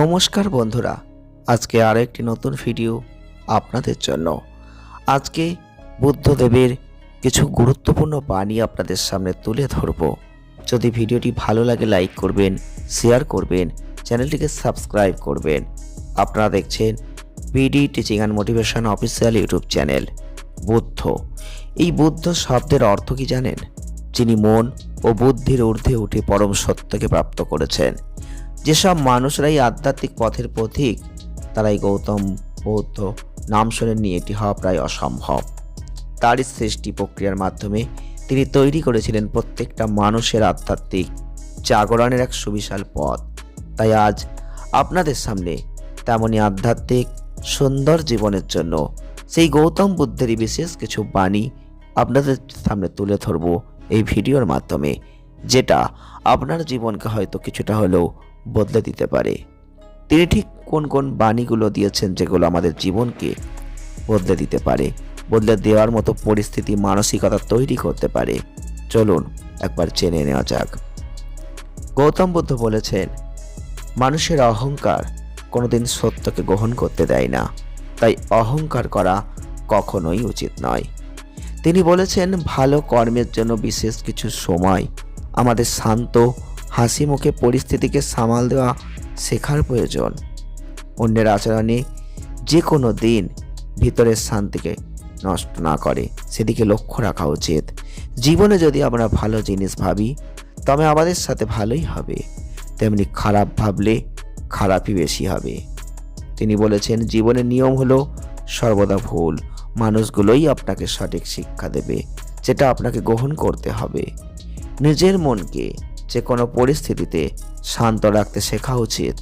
নমস্কার বন্ধুরা, আজকে আরও একটি নতুন ভিডিও আপনাদের জন্য। আজকে বুদ্ধদেবের কিছু গুরুত্বপূর্ণ বাণী আপনাদের সামনে তুলে ধরব। যদি ভিডিওটি ভালো লাগে, লাইক করবেন, শেয়ার করবেন, চ্যানেলটিকে সাবস্ক্রাইব করবেন। আপনারা দেখছেন BD teaching and motivation official YouTube channel, Buddha. এই বুদ্ধ শব্দের অর্থ কি জানেন? যিনি মন ও বুদ্ধির ঊর্ধ্বে উঠে পরম সত্যকে প্রাপ্ত করেছেন। যেসব মানুষরাই আধ্যাত্মিক পথের পথিক তারাই গৌতম বৌদ্ধ নাম শোনেননি এটি হওয়া প্রায় অসম্ভব। তারই সৃষ্টি প্রক্রিয়ার মাধ্যমে তিনি তৈরি করেছিলেন প্রত্যেকটা মানুষের আধ্যাত্মিক জাগরণের এক সুবিশাল পথ। তাই আজ আপনাদের সামনে তেমনই আধ্যাত্মিক সুন্দর জীবনের জন্য সেই গৌতম বুদ্ধেরই বিশেষ কিছু বাণী আপনাদের সামনে তুলে ধরব এই ভিডিওর মাধ্যমে, যেটা আপনার জীবনকে হয়তো কিছুটা হলেও বদলে দিতে পারে। তিনি ঠিক কোন কোন বাণীগুলো দিয়েছেন যেগুলো আমাদের জীবনকে বদলে দিতে পারে, বদলে দেওয়ার মতো পরিস্থিতি, মানসিকতা তৈরি করতে পারে। চলুন একবার জেনে নেওয়া যাক। গৌতম বুদ্ধ বলেছেন, মানুষের অহংকার কোনোদিন সত্যকে গ্রহণ করতে দেয় না। তাই অহংকার করা কখনোই উচিত নয়। তিনি বলেছেন, ভালো কর্মের জন্য বিশেষ কিছু সময় আমাদের শান্ত হাসি মুখে পরিস্থিতিকে সামাল দেওয়া শেখার প্রয়োজন। অন্যের আচরণে যে কোনো দিন ভিতরের শান্তিকে নষ্ট না করে। সেদিকে লক্ষ্য রাখা উচিত। জীবনে যদি আমরা ভালো জিনিস ভাবি, তবে আমাদের সাথে ভালোই হবে। তেমনি খারাপ ভাবলে খারাপই বেশি হবে। তিনি বলেছেন, জীবনের নিয়ম হলো সর্বদা ভুল। মানুষগুলোই আপনাকে সঠিক শিক্ষা দেবে, যেটা আপনাকে গ্রহণ করতে হবে। নিজের মনকে যে কোনো পরিস্থিতিতে শান্ত রাখতে শেখা উচিত।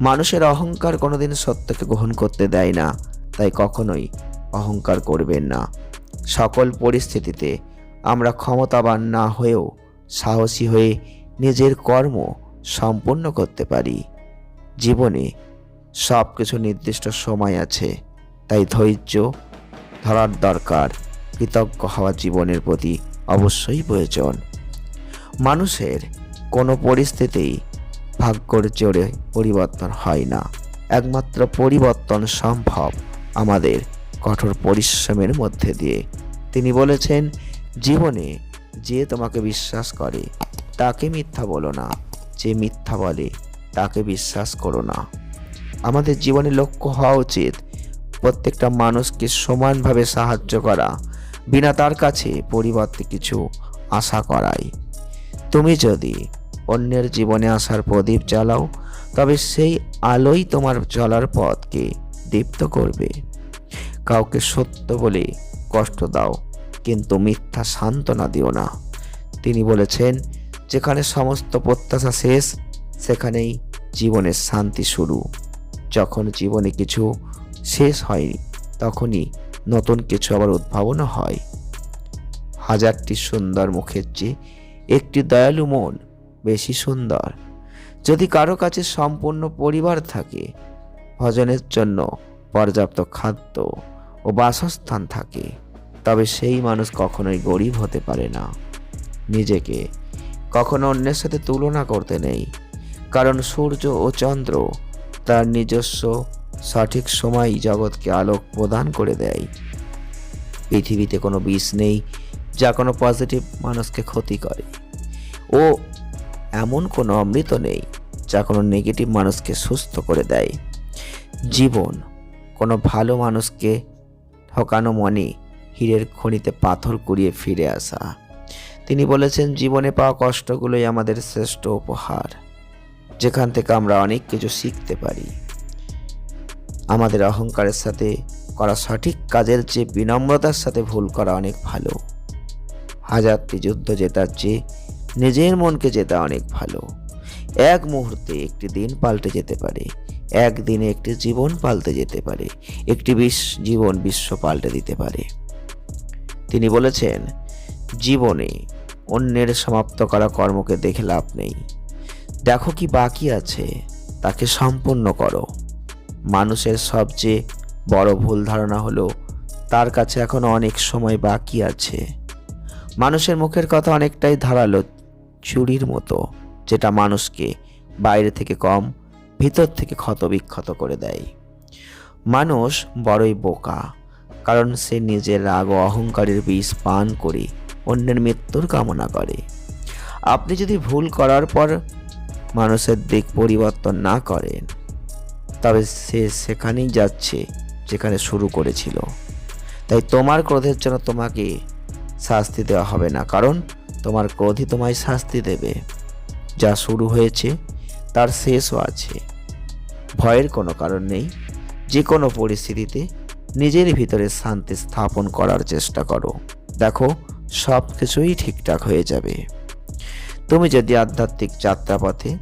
মানুষের অহংকার কোনোদিন সত্যকে গ্রহণ করতে দেয় না, তাই কখনোই অহংকার করবেন না। সকল পরিস্থিতিতে আমরা ক্ষমতাবান না হয়েও সাহসী হয়ে নিজের কর্ম সম্পূর্ণ করতে পারি। জীবনে সব কিছু নির্দিষ্ট সময় আছে, তাই ধৈর্য ধরার দরকার। কৃতজ্ঞ হওয়া জীবনের প্রতি অবশ্যই প্রয়োজন। মানুষের কোনো পরিস্থিতিই ভাগ্যর জোরে পরিবর্তন হয় না। একমাত্র পরিবর্তন সম্ভব আমাদের কঠোর পরিশ্রমের মধ্যে দিয়ে। তিনি বলেছেন, জীবনে যে তোমাকে বিশ্বাস করে, তাকে মিথ্যা বলো না। যে মিথ্যা বলে, তাকে বিশ্বাস করো না। আমাদের জীবনে লক্ষ্য হওয়া উচিত প্রত্যেকটা মানুষকে সমানভাবে সাহায্য করা, বিনা তার কাছে পরিবর্তে কিছু আশা করাই। তুমি যদি অন্যের জীবনে আসার প্রদীপ জ্বালাও, তবে সেই আলোই তোমার চলার পথকে দীপ্ত করবে। কাউকে সত্য বলে কষ্ট দাও, কিন্তু মিথ্যা সান্ত্বনা দিও না। তিনি বলেছেন, যেখানে সমস্ত প্রত্যাশা শেষ, সেখানেই জীবনের শান্তি শুরু। যখন জীবনে কিছু শেষ হয়নি, তখনই নতুন কিছু আবার উদ্ভাবনও হয়। হাজারটি সুন্দর মুখের চেয়ে একটি দয়ালু মন বেশি সুন্দর। যদি কারও কাছে সম্পূর্ণ পরিবার থাকে, ভজনের জন্য পর্যাপ্ত খাদ্য ও বাসস্থান থাকে, তবে সেই মানুষ কখনোই গরিব হতে পারে না। নিজেকে কখনো অন্যের সাথে তুলনা করতে নেই, কারণ সূর্য ও চন্দ্র তার নিজস্ব সঠিক সময় জগৎকে আলোক প্রদান করে দেয়। পৃথিবীতে কোনো বিষ নেই যা কোনো পজিটিভ মানুষকে ক্ষতি করে। ও এমন কোনো অমৃত নেই যা কোনো নেগেটিভ মানুষকে সুস্থ করে দেয়। জীবন কোনো ভালো মানুষকে ঠকানো মনে হীরের খনিতে পাথর কুড়িয়ে ফিরে আসা। তিনি বলেছেন, জীবনে পাওয়া কষ্টগুলোই আমাদের শ্রেষ্ঠ উপহার, যেখান থেকে আমরা অনেক কিছু শিখতে পারি। আমাদের অহংকারের সাথে করা সঠিক কাজের চেয়ে বিনম্রতার সাথে ভুল করা অনেক ভালো। হাজারটি যুদ্ধ জেতার চেয়ে নিজের মনকে জেতা অনেক ভালো। এক মুহূর্তে একটি দিন পাল্টে যেতে পারে একদিনে একটি জীবন পাল্টে যেতে পারে, একটি বিশ জীবন বিশ্ব পাল্টে দিতে পারে। তিনি বলেছেন, জীবনে অন্যের সমাপ্ত করা কর্মকে দেখে লাভ নেই। দেখো কি বাকি আছে, তাকে সম্পূর্ণ করো। মানুষের সবচেয়ে বড় ভুল ধারণা হলো, তার কাছে এখনও অনেক সময় বাকি আছে। মানুষের মুখের কথা অনেকটাই ধারালো চুরির মতো, যেটা মানুষকে বাইরে থেকে কম, ভিতর থেকে ক্ষতবিক্ষত করে দেয়। মানুষ বড়ই বোকা, কারণ সে নিজের রাগ ও অহংকারের বিষ পান করে অন্যের মৃত্যুর কামনা করে। আপনি যদি ভুল করার পর মানুষের দিক পরিবর্তন না করেন, তবে সে সেখানেই যাচ্ছে, যেখানে শুরু করেছিল। তাই তোমার ক্রোধের জন্য তোমাকে শাস্তি দেওয়া হবে না, কারণ তোমার ক্রোধই তোমায় শাস্তি দেবে। যা শুরু হয়েছে, তার শেষও আছে। ভয়ের কোনো কারণ নেই। যে কোনো পরিস্থিতিতে নিজের ভিতরে শান্তি স্থাপন করার চেষ্টা করো। দেখো, সব কিছুই ঠিকঠাক হয়ে যাবে। তুমি যদি আধ্যাত্মিক যাত্রাপথে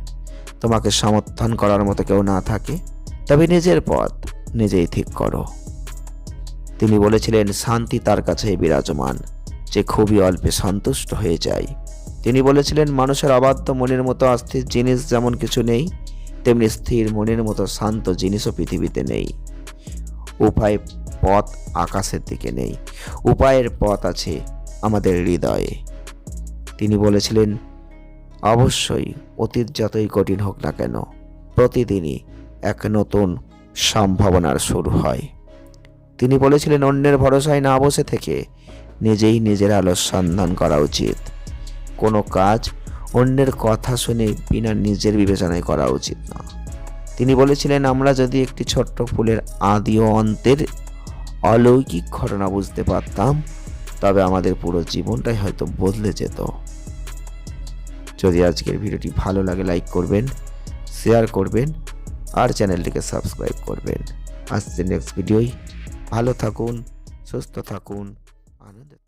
তোমাকে সমর্থন করার মতো কেউ না থাকে, তবে নিজের পথ নিজেই ঠিক করো। তিনি বলেছিলেন, শান্তি তার কাছে বিরাজমান। যে খুবই অল্পে সন্তুষ্ট হয়ে যায়। তিনি বলেছিলেন, মানুষের অবাধ্য মনের মতো অস্থির জিনিস যেমন কিছু নেই, তেমনি স্থির মনের মতো শান্ত জিনিসও পৃথিবীতে নেই। উপায় পথ আকাশের দিকে নেই। উপায়ের পথ আছে আমাদের হৃদয়ে। তিনি বলেছিলেন, অবশ্যই অতীত যতই কঠিন হোক না কেন, প্রতিদিনই এক নতুন সম্ভাবনার শুরু হয়। তিনি বলেছিলেন, অন্যের ভরসায় না বসে থেকে নিজেই নিজের আলোর সন্ধান করা উচিত। কোনো কাজ অন্যের কথা শুনে বিনা নিজের বিবেচনায় করা উচিত না। তিনি বলেছিলেন, আমরা যদি একটি ছোট্ট ফুলের আদি ও অন্তের অলৌকিক ঘটনা বুঝতে পারতাম, তবে আমাদের পুরো জীবনটাই হয়তো বদলে যেত। যদি আজকের ভিডিওটি ভালো লাগে, লাইক করবেন, শেয়ার করবেন, আর চ্যানেলটিকে সাবস্ক্রাইব করবেন। আসছে নেক্সট ভিডিওই ভালো থাকুন, সুস্থ থাকুন। Anladın?